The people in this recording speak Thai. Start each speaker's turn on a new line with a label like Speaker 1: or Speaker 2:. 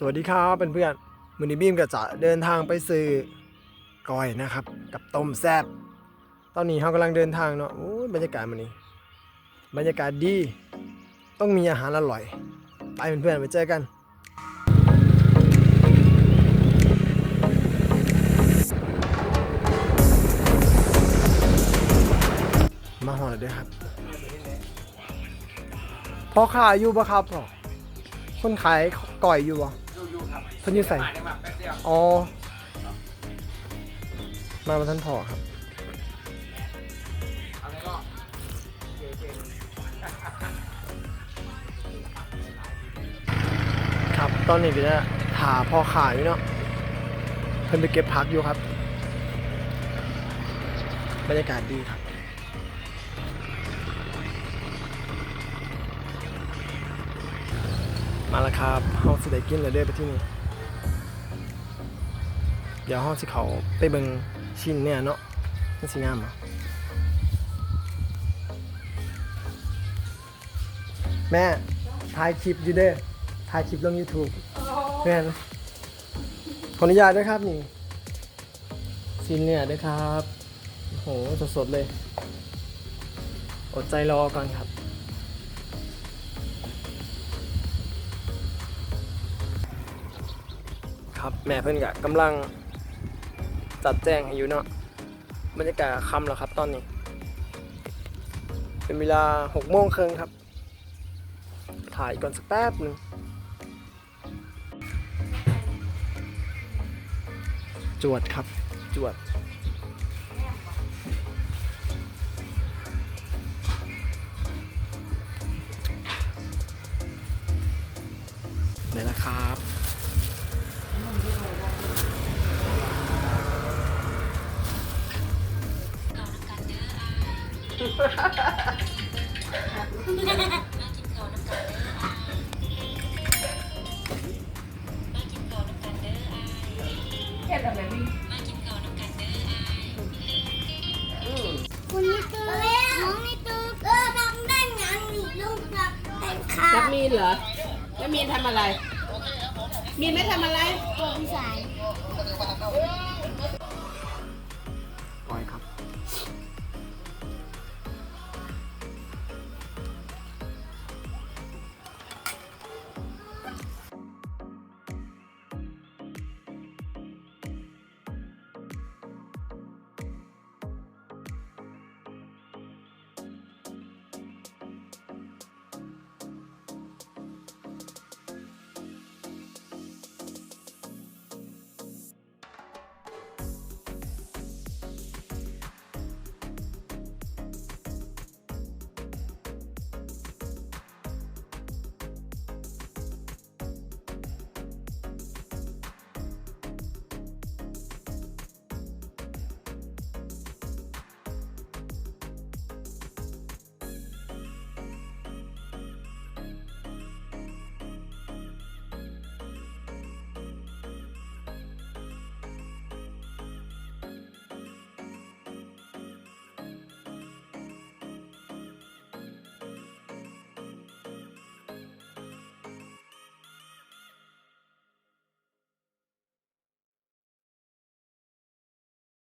Speaker 1: สวัสดีครับเพื่อนๆมือนี้บีมก็จะเดินทางไปซื้อก้อยนะครับ กับต้มแซ่บตอนนี้เรากำลังเดินทางเนาะโอ้ยบรรยากาศมันนี้ บรรยากาศดี ต้องมีอาหารอร่อย ไปเพื่อนๆไปเจอกันมาหอเลยด้วยครับพ่อขายอยู่ปะครับพ่อคนขายก่อยอยู่ปะ
Speaker 2: อยู่
Speaker 1: เพิ่นอยู่ใส่อ๋อ มามาท่านพอครับครับตอนนี้ก็จะหาพ่อขายเนาะเพิ่นไปเก็บพักอยู่ครับ บรรยากาศดีครับ มาแล้วครับเฮาสิได้กินแล้วเด้อไปที่นี่เดี๋ยวเฮาสิเขาไปเบิ่งชิ้นเนี่ยเนาะมันสิงามบ่แม่ถ่ายคลิปอยู่เด้อถ่ายคลิปลง YouTube แม่นขออนุญาตด้วยครับนี่ชิ้นเนี่ยด้วยครับโหสดๆเลย อดใจรอก่อนครับ ครับ แม่เพื่อนกะกำลังจัดแจงให้อยู่เนาะบรรยากาศค่ำแล้วครับตอนนี้ เป็นเวลาหกโมงครึ่งครับ ถ่ายก่อนสักแป๊บหนึ่งจวดครับ จวดนี่ แหละครับ
Speaker 3: คุณนี่ตื้อน้องนี่ตื้อเออทำได้งานนี่ลูกกับแต่งขา
Speaker 4: แล้วมีนเหรอแล้วมีนทำอะไร มีนไม่ทำอะไร
Speaker 3: ตัวพี่สาย
Speaker 4: เ